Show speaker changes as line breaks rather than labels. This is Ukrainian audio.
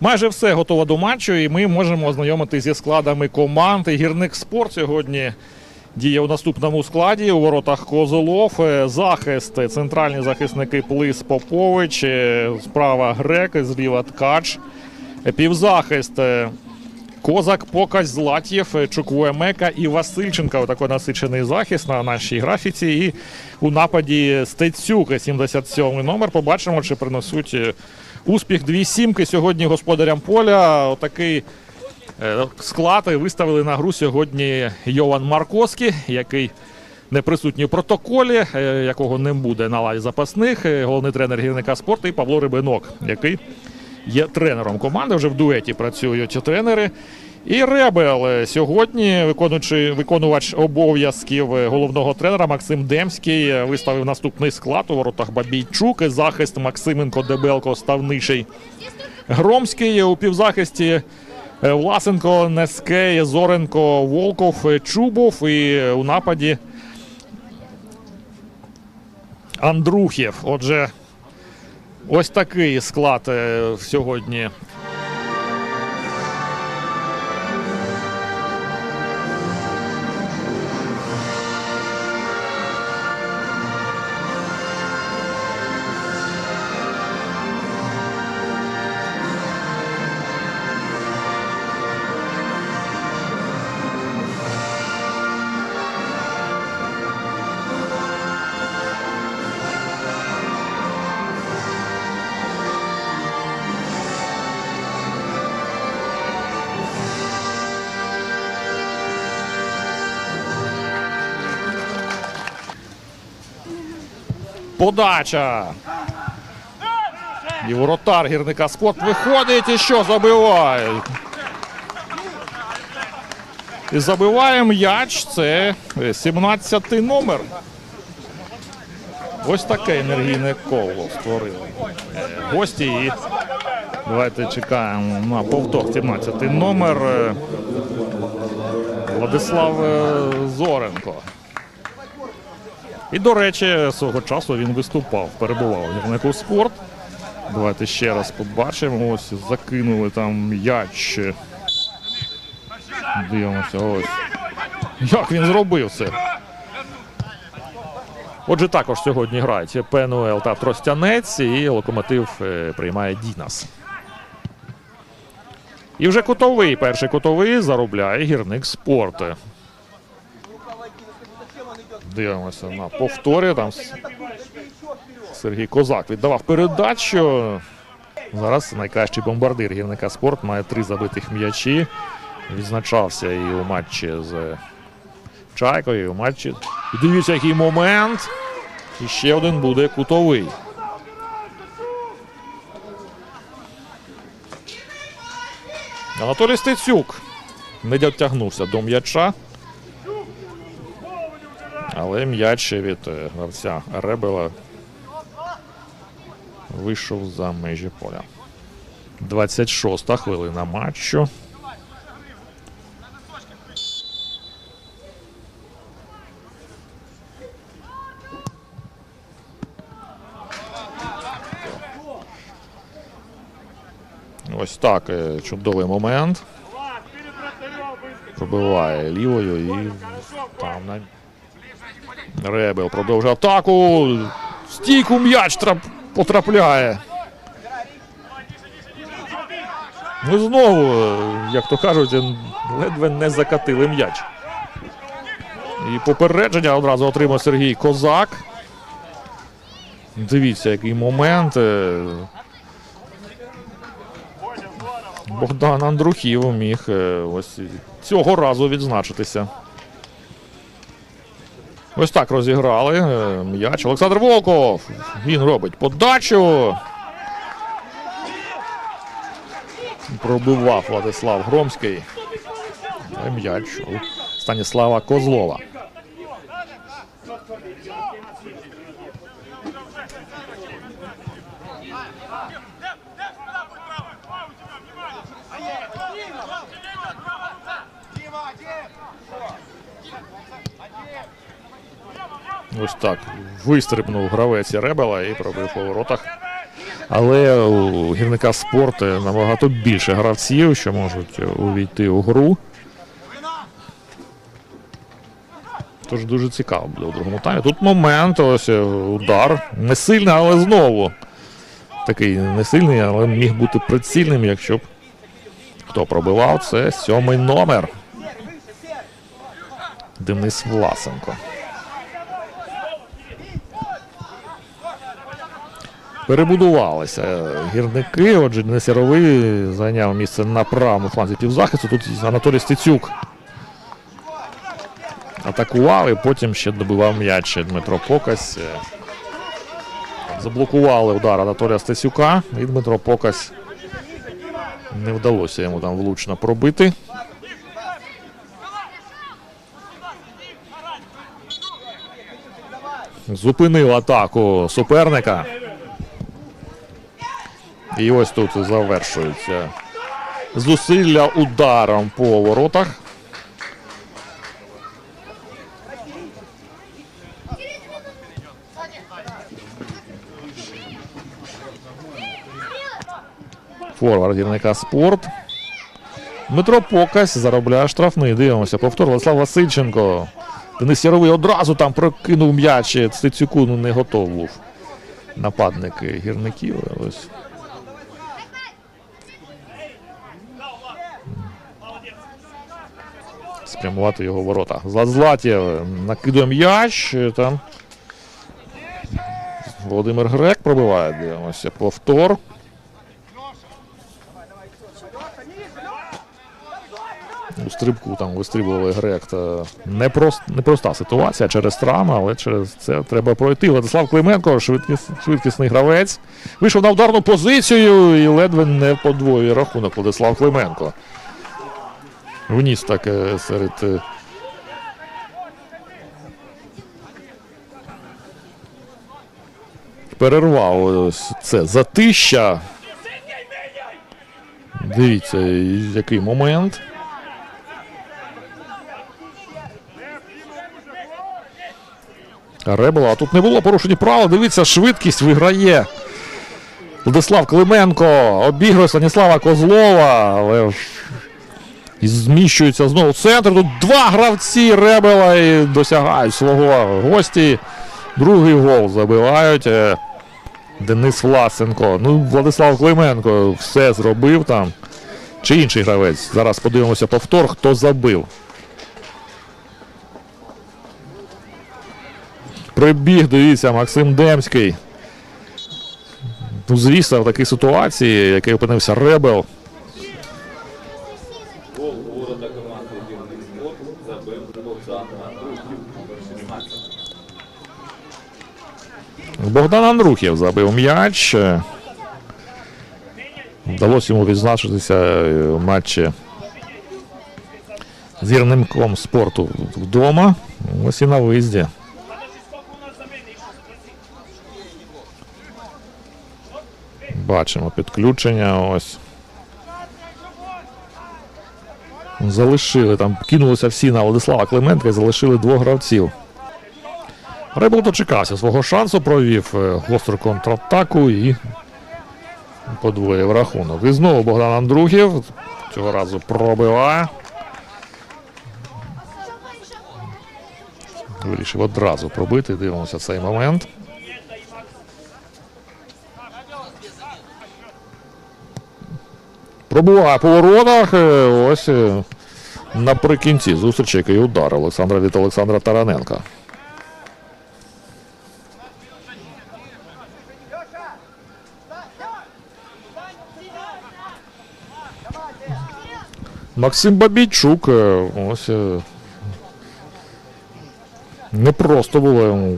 Майже все готово до матчу, і ми можемо ознайомитися зі складами команд. Гірник спорт сьогодні діє у наступному складі. У воротах Козолов, е, захист, центральні захисники Плис Попович, е, справа Грек, зліва Ткач, Е, півзахист. Козак, Покась, Златєв, Чуквуемека і Васильченка. Отакий насичений захист на нашій графіці. І у нападі Стецюк, 77-й номер. Побачимо, чи принесуть успіх. Дві сімки сьогодні господарям поля. Отакий е, склад виставили на гру сьогодні Йован Марковський, який не присутній у протоколі, е, якого не буде на лаві запасних. Е, Головний тренер гірника спорту і Павло Рибинок, який є тренером команди. Вже в дуеті працюють тренери. І Ребел сьогодні, виконуючи виконувач обов'язків головного тренера Максим Демський, виставив наступний склад у воротах Бабійчук, захист Максименко, Дебелко, Ставниший, Громський у півзахисті. Власенко, Нескей, Зоренко, Волков, Чубов і у нападі Андрухів. Отже, ось такий склад е, сьогодні Подача. І воротар гірника спорт виходить і що забиває. І забиває м'яч. Це 17-й номер. Ось таке енергійне коло створили. Гості і давайте чекаємо на повтор 17-й номер. Владислав е, Зоренко. І, до речі, свого часу він виступав, перебував у гірнику спорт. Давайте ще раз побачимо. Ось закинули там м'яч. Дивимося, ось. Як він зробив це? Отже, також сьогодні грають ПНУЛ та Тростянець, і локомотив е, приймає Дінас. І вже кутовий. Перший кутовий заробляє гірник спорт. Дивимося на повторі. Там Сергій Козак віддавав передачу. Зараз найкращий бомбардир гірника спорт має три забитих м'ячі. Відзначався і у матчі з Чайкою, і у матчі. Дивіться, який момент. І ще один буде кутовий. Анатолій Стецюк не дотягнувся до м'яча. Але м'яч від е, гравця Ребела вийшов за межі поля. 26-та хвилина матчу. Ось так. е, Чудовий момент. Пробиває лівою і там на Ребел продовжує атаку. Стійку м'яч трап... потрапляє. Ну знову, як то кажуть, ледве не закатили м'яч. І попередження одразу отримав Сергій Козак. Дивіться, який момент. Богдан Андрухів міг е, ось цього разу відзначитися. Ось так розіграли е, м'яч. Олександр Волков. Він робить подачу. Пробивав Владислав Громський. М'яч у Станіслава Козлова. Ось так вистрибнув гравець Ребела і пробив по воротах Але у гірника спорт е, набагато більше гравців, що можуть увійти у гру. Тож дуже цікаво буде у другому таймі. Тут момент, ось е, удар. Не сильний, але знову. Такий не сильний, але міг бути прицільним, якщо б хто пробивав, це сьомий номер. Денис Власенко. Перебудувалися гірники. Отже, Денис Яровий зайняв місце на правому фланзі півзахисту. Тут Анатолій Стецюк атакував і потім ще добивав м'яч Дмитро Покась. Заблокували удар Анатолія Стецюка, і Дмитро Покась не вдалося йому там влучно пробити. Зупинив атаку суперника. І ось тут завершується зусилля ударом по воротах. Форвард гірника спорт. Дмитро Покась заробляє штрафний. Дивимося. Повтор Владислав Васильченко. Денис Яровий одразу там прокинув м'яч. Стецюку не готов був. Нападник гірників. Ось. Спрямувати його ворота. Златів накидує м'яч. Там. Володимир Грек пробиває. Дивимося. Повтор. У стрибку там вистрибували Грек. Та непрост, непроста ситуація через травму, але через це треба пройти. Владислав Клименко, швидкіс, швидкісний гравець. Вийшов на ударну позицію і ледве не подвоює рахунок Владислав Клименко. Вніс так е, серед. е, Перервав ось це затища. Дивіться, який момент. Ребела, а тут не було порушення правил. Дивіться, швидкість виграє. Владислав Клименко обігрує Станіслава Козлова, але і зміщується знову центр. Тут два гравці Ребела і досягають свого гості. Другий гол забивають. Е, Денис Власенко. Ну, Владислав Клименко все зробив там. Чи інший гравець? Зараз подивимося повтор, хто забив. Прибіг, дивіться, Максим Демський. Ну, звісно, в такій ситуації, в якій опинився Ребел.
Гол у ворота команди «Гірник спорт» забив Богдан Андрухів, номер 16.
Богдан Андрухів забив м'яч. Вдалося йому відзначитися е, в матчі з гірником спорту вдома. Ось і на виїзді. Бачимо підключення. Ось. Залишили там, кинулися всі на Владислава Клименка і залишили двох гравців. Рибал дочекався свого шансу, провів е, гостру контратаку і подвоїв рахунок. І знову Богдан Андрухів. Цього разу пробиває. Вирішив одразу пробити. Дивимося цей момент. Пробуває по воротах. е, Ось е, наприкінці зустрічі, який удар Олександра від Олександра Тараненка. Максим Бабійчук. е, Ось. е, Не просто було йому